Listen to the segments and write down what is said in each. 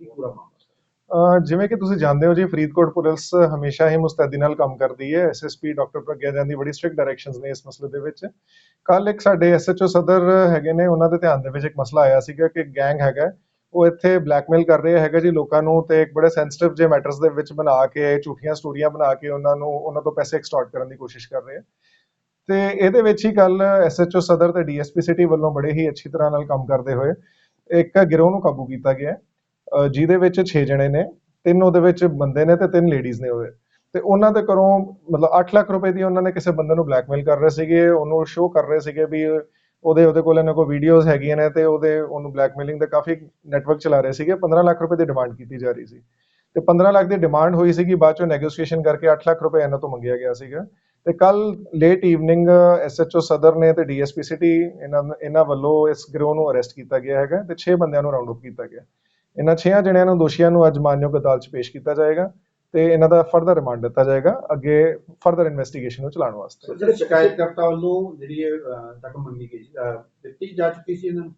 ਕੀ ਪੂਰਾ ਮਾਮਲਾ ਜਿਵੇਂ ਕਿ ਤੁਸੀਂ ਜਾਣਦੇ ਹੋ ਜੀ, ਫਰੀਦਕੋਟ ਪੁਲਿਸ ਹਮੇਸ਼ਾ ਹੀ ਮੁਸਤੈਦੀ ਨਾਲ ਕੰਮ ਕਰਦੀ ਹੈ। ਐਸਐਸਪੀ ਡਾਕਟਰ ਪ੍ਰਗਿਆ ਜੈਨ ਦੀ ਬੜੀ ਸਟ੍ਰਿਕਟ ਡਾਇਰੈਕਸ਼ਨਸ ਨੇ ਇਸ ਮਸਲੇ ਦੇ ਵਿੱਚ। ਕੱਲ ਇੱਕ ਸਾਡੇ ਐਸਐਚਓ ਸਦਰ ਹੈਗੇ ਨੇ, ਉਹਨਾਂ ਦੇ ਧਿਆਨ ਦੇ ਵਿੱਚ ਇੱਕ ਮਸਲਾ ਆਇਆ ਸੀਗਾ ਕਿ ਗੈਂਗ ਹੈਗਾ ਉਹ ਇੱਥੇ ਬਲੈਕਮੇਲ ਕਰ ਰਿਹਾ ਹੈਗਾ ਜੀ ਲੋਕਾਂ ਨੂੰ ਤੇ ਇੱਕ ਬੜੇ ਸੈਂਸਿਟਿਵ ਜੇ ਮੈਟਰਸ ਦੇ ਵਿੱਚ ਬਣਾ ਕੇ, ਝੂਠੀਆਂ ਸਟੋਰੀਆਂ ਬਣਾ ਕੇ ਉਹਨਾਂ ਨੂੰ, ਉਹਨਾਂ ਤੋਂ ਪੈਸੇ ਐਕਸਟੋਰਟ ਕਰਨ ਦੀ ਕੋਸ਼ਿਸ਼ ਕਰ ਰਹੇ ਹੈ। ਤੇ ਇਹਦੇ ਵਿੱਚ ਹੀ ਕੱਲ ਐਸਐਚਓ ਸਦਰ ਤੇ ਡੀਐਸਪੀ ਸਿਟੀ ਵੱਲੋਂ ਬੜੇ ਹੀ ਅੱਛੀ ਤਰ੍ਹਾਂ ਨਾਲ ਕੰਮ ਕਰਦੇ ਹੋਏ ਇੱਕ ਗਿਰੋਹ ਨੂੰ ਕਾਬੂ ਕੀਤਾ ਗਿਆ ਜਿਹਦੇ ਵਿੱਚ 6 ਜਣੇ ਨੇ, ਤਿੰਨ ਉਹਦੇ ਵਿੱਚ ਬੰਦੇ ਨੇ ਤੇ ਤਿੰਨ ਲੇਡੀਜ਼ ਨੇ ਉਹਦੇ। ਤੇ ਉਹਨਾਂ ਦੇ ਘਰੋਂ ਮਤਲਬ 8 ਲੱਖ ਰੁਪਏ ਦੀ ਉਹਨਾਂ ਨੇ ਕਿਸੇ ਬੰਦੇ ਨੂੰ ਬਲੈਕਮੇਲ ਕਰ ਰਹੇ ਸੀਗੇ, ਉਹਨੂੰ ਸ਼ੋਅ ਕਰ ਰਹੇ ਸੀਗੇ ਵੀ ਉਹਦੇ ਉਹਦੇ ਕੋਲ ਇਹਨਾਂ ਕੋਲ ਵੀਡੀਓਜ਼ ਹੈਗੀਆਂ ਨੇ ਤੇ ਉਹਦੇ, ਉਹਨੂੰ ਬਲੈਕਮੇਲਿੰਗ ਦੇ ਕਾਫੀ ਨੈਟਵਰਕ ਚਲਾ ਰਹੇ ਸੀਗੇ। 15 ਲੱਖ ਰੁਪਏ ਦੀ ਡਿਮਾਂਡ ਕੀਤੀ ਜਾ ਰਹੀ ਸੀ। ਤੇ 15 ਲੱਖ ਦੀ ਡਿਮਾਂਡ ਹੋਈ ਸੀਗੀ, ਬਾਅਦ ਚੋਂ ਨੈਗੋਸ਼ੀਏਸ਼ਨ ਕਰਕੇ 8 ਲੱਖ ਰੁਪਏ ਇਹਨਾਂ ਤੋਂ ਮੰਗਿਆ ਗਿਆ ਸੀਗਾ। ਤੇ ਕੱਲ ਲੇਟ ਈਵਨਿੰਗ ਐਸਐਚਓ ਸਦਰ ਨੇ ਤੇ ਡੀਐਸਪੀ ਸਿਟੀ ਇਹਨਾਂ ਇਹਨਾਂ ਵੱਲੋਂ ਇਸ ਗਿਰੋਹ ਨੂੰ ਅਰੈਸਟ ਕੀਤਾ ਗਿਆ ਹੈਗਾ ਤੇ 6 ਬੰਦਿਆਂ ਨੂੰ ਰਾਉਂਡ ਅਪ ਕੀਤਾ ਗਿਆ। ਇਹਨਾਂ 6 ਜਣਿਆਂ ਨੂੰ ਦੋਸ਼ੀਆਂ ਨੂੰ ਅੱਜ ਮਾਨਯੋਗ ਅਦਾਲਤ 'ਚ ਪੇਸ਼ ਕੀਤਾ ਜਾਏਗਾ ਤੇ ਇਹਨਾਂ ਦਾ ਫਰਦਰ ਰਿਮਾਂਡ ਦਿੱਤਾ ਜਾਏਗਾ ਅੱਗੇ ਫਰਦਰ ਇਨਵੈਸਟੀਗੇਸ਼ਨ ਨੂੰ ਚਲਾਉਣ ਵਾਸਤੇ। ਜਿਹੜੇ ਸ਼ਿਕਾਇਤਕਰਤਾ ਵੱਲੋਂ ਜਿਹੜੀ ਇਹ ਰਕਮ ਮੰਗੀ ਗਈ ਦਿੱਤੀ ਜਾ ਚੁੱਕੀ ਸੀ ਇਹਨਾਂ ਨੂੰ?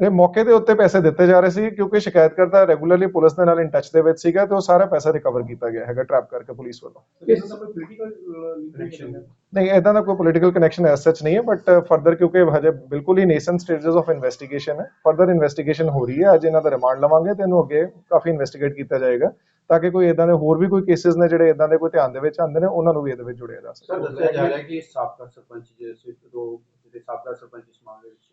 ਇਹ ਮੌਕੇ ਦੇ ਉੱਤੇ ਪੈਸੇ ਦਿੱਤੇ ਜਾ ਰਹੇ ਸੀ ਕਿਉਂਕਿ ਸ਼ਿਕਾਇਤਕਰਤਾ ਰੈਗੂਲਰਲੀ ਪੁਲਿਸ ਦੇ ਨਾਲ ਇਨ ਟੱਚ ਦੇ ਵਿੱਚ ਸੀਗਾ ਤੇ ਉਹ ਸਾਰਾ ਪੈਸਾ ਰਿਕਵਰ ਕੀਤਾ ਗਿਆ ਹੈਗਾ ਟ੍ਰੈਪ ਕਰਕੇ ਪੁਲਿਸ ਵੱਲੋਂ। ਕਿਸ ਦਾ ਕੋਈ ਪੋਲੀਟੀਕਲ ਕਨੈਕਸ਼ਨ ਨਹੀਂ ਇਦਾਂ ਦਾ ਕੋਈ ਪੋਲੀਟੀਕਲ ਕਨੈਕਸ਼ਨ ਐਸ ਸੱਚ ਨਹੀਂ ਹੈ ਬਟ ਫਰਦਰ ਕਿਉਂਕਿ ਹਜੇ ਬਿਲਕੁਲ ਹੀ ਨੇਸੈਂਟ ਸਟੇजेस ਆਫ ਇਨਵੈਸਟੀਗੇਸ਼ਨ ਹੈ। ਫਰਦਰ ਇਨਵੈਸਟੀਗੇਸ਼ਨ ਹੋ ਰਹੀ ਹੈ ਅੱਜ ਇਹਨਾਂ ਦਾ ਰਿਮਾਂਡ ਲਵਾਂਗੇ ਤੇ ਇਹਨੂੰ ਅੱਗੇ ਕਾਫੀ ਇਨਵੈਸਟੀਗੇਟ ਕੀਤਾ ਜਾਏਗਾ ਤਾਂ ਕਿ ਕੋਈ ਇਦਾਂ ਦੇ ਹੋਰ ਵੀ ਕੋਈ ਕੇਸਿਸ ਨੇ ਜਿਹੜੇ ਇਦਾਂ ਦੇ ਕੋਈ ਧਿਆਨ ਦੇ ਵਿੱਚ ਆਉਂਦੇ ਨੇ ਉਹਨਾਂ ਨੂੰ ਵੀ ਇਹਦੇ ਵਿੱਚ ਜੁੜਿਆ ਜਾ ਸਕੇ। ਸਰ ਦੱਸਿਆ ਜਾ ਰਿਹਾ ਕਿ ਸਾਬਕਾ ਸਰਪੰਚ ਜਿਹੜੇ ਸਾਬਕਾ ਸਰਪੰਚ ਇਸ ਮਾਮਲੇ ਵਿੱਚ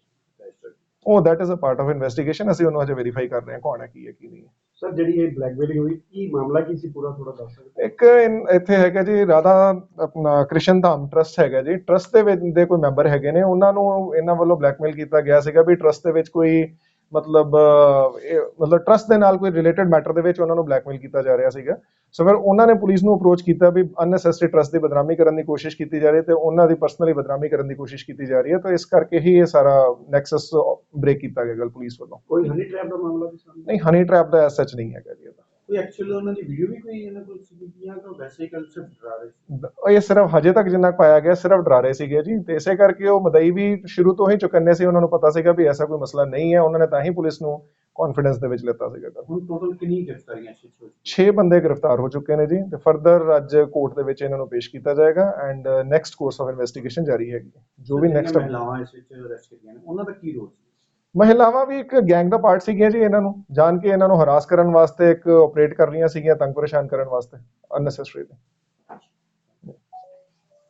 ਉਹ that is a part of investigation ਅਸੀਂ ਉਹਨੂੰ ਹਜੇ ਵੈਰੀਫਾਈ ਕਰ ਰਹੇ ਹਾਂ ਕੌਣ ਹੈ ਕੀ ਹੈ ਕੀ ਨਹੀਂ ਹੈ। ਸਰ, ਜਿਹੜੀ ਇਹ ਬਲੈਕਮੇਲਿੰਗ ਹੋਈ, ਕੀ ਮਾਮਲਾ ਕੀ ਸੀ? ਪੂਰਾ ਥੋੜਾ ਦੱਸ ਸਕਦੇ ਇੱਕ ਇਨ- ਇੱਥੇ ਹੈਗਾ ਜੀ, ਰਾਧਾ, ਆਪਣਾ ਕ੍ਰਿਸ਼ਨ ਧਾਮ ਟਰਸਟ ਹੈਗਾ ਜੀ। ਟਰਸਟ ਦੇ ਵਿੱਚ ਦੇ ਕੋਈ ਮੈਂਬਰ ਹੈਗੇ ਨੇ। ਉਹਨਾਂ ਨੂੰ ਇਹਨਾਂ ਵੱਲੋਂ ਬਲੈਕਮੇਲ ਕੀਤਾ ਗਿਆ ਸੀਗਾ ਵੀ ਟਰਸਟ ਦੇ ਵਿੱਚ ਕੋਈ ਮਤਲਬ ਮਤਲਬ ਟਰਸਟ ਦੇ ਨਾਲ ਕੋਈ ਰਿਲੇਟਡ ਮੈਟਰ ਦੇ ਵਿੱਚ ਉਹਨਾਂ ਨੂੰ ਬਲੈਕਮੇਲ ਕੀਤਾ ਜਾ ਰਿਹਾ ਸੀਗਾ। ਸੋ ਫਿਰ ਉਹਨਾਂ ਨੇ ਪੁਲਿਸ ਨੂੰ ਅਪਰੋਚ ਕੀਤਾ ਵੀ ਅਨਨੈਸੈਸਰੀ ਟਰਸਟ ਦੀ ਬਦਨਾਮੀ ਕਰਨ ਦੀ ਕੋਸ਼ਿਸ਼ ਕੀਤੀ ਜਾ ਰਹੀ ਹੈ ਤੇ ਉਹਨਾਂ ਦੀ ਪਰਸਨਲੀ ਬਦਨਾਮੀ ਕਰਨ ਦੀ ਕੋਸ਼ਿਸ਼ ਕੀਤੀ ਜਾ ਰਹੀ ਹੈ। ਤਾਂ ਇਸ ਕਰਕੇ ਹੀ ਇਹ ਸਾਰਾ ਨੈਕਸਸ ਬ੍ਰੇਕ ਕੀਤਾ ਗਿਆ ਗੱਲ ਪੁਲਿਸ ਵੱਲੋਂ। ਕੋਈ ਹਨੀ ਟ੍ਰੈਪ ਦਾ ਮਾਮਲਾ ਵੀ ਸਾਹਮਣੇ ਨਹੀਂ ਹਨੀ ਟ੍ਰੈਪ ਦਾ ਐਸ ਸੱਚ ਨਹੀਂ ਹੈਗਾ ਜੀ। ਕੋਈ ਐਕਚੁਅਲੀ ਉਹਨਾਂ ਦੀ ਵੀਡੀਓ ਵੀ ਕੋਈ ਇਹਨਾਂ ਕੋਲ ਸੀ ਜਾਂ ਤਾਂ ਵੈਸੇ ਹੀ ਸਿਰਫ ਡਰਾ ਰਹੇ ਸੀ? ਉਹ ਇਹ ਸਿਰਫ ਹਜੇ ਤੱਕ ਜਿੰਨਾ ਪਾਇਆ ਗਿਆ ਸਿਰਫ ਡਰਾ ਰਹੇ ਸੀਗੇ ਜੀ। ਤੇ ਇਸੇ ਕਰਕੇ ਉਹ ਮਦਈ ਵੀ ਸ਼ੁਰੂ ਤੋਂ ਹੀ ਚੁਕੰਨੇ ਸੀ ਉਹਨਾਂ ਨੂੰ ਪਤਾ ਸੀਗਾ ਵੀ ਐਸਾ ਕੋਈ ਮਸਲਾ ਨਹੀਂ ਹੈ। ਉਹਨਾਂ ਨੇ ਤਾਂ ਹੀ ਪੁਲਿਸ ਨੂੰ ਕੌਨਫੀਡੈਂਸ ਦੇ ਵਿੱਚ ਲਿੱਤਾ ਸੀਗਾ ਗੱਲ। ਹੁਣ ਟੋਟਲ ਕਿੰਨੀ ਗ੍ਰਿਫਤਾਰੀਆਂ ਸੀ ਹੋ 6 ਬੰਦੇ ਗ੍ਰਿਫਤਾਰ ਹੋ ਚੁੱਕੇ ਨੇ ਜੀ। ਤੇ ਫਰਦਰ ਅੱਜ ਕੋਰਟ ਦੇ ਵਿੱਚ ਇਹਨਾਂ ਨੂੰ ਪੇਸ਼ ਕੀਤਾ ਜਾਏਗਾ and next course of investigation ਜਾਰੀ ਹੈਗੀ ਜੋ ਵੀ ਨੈਕਸਟ ਮਹਿਲਾਵਾਂ ਇਸ ਵਿੱਚ ਅਰੈਸਟ ਕੀਤੀਆਂ ਨੇ ਉਹਨਾਂ ਦਾ ਕੀ ਰੋਲ ਸੀ? ਮਹਿਲਾਵਾਂ ਵੀ ਇੱਕ ਗੈਂਗ ਦਾ ਪਾਰਟ ਸੀਗੀਆਂ ਜੀ ਇਹਨਾਂ ਨੂੰ, ਜਾਣ ਕੇ ਇਹਨਾਂ ਨੂੰ ਹਰਾਸ ਕਰਨ ਵਾਸਤੇ ਇੱਕ ਆਪਰੇਟ ਕਰ ਰਹੀਆਂ ਸੀਗੀਆਂ, ਤੰਗ ਪਰੇਸ਼ਾਨ ਕਰਨ ਵਾਸਤੇ ਅਨਨੈਸੈਸਰੀ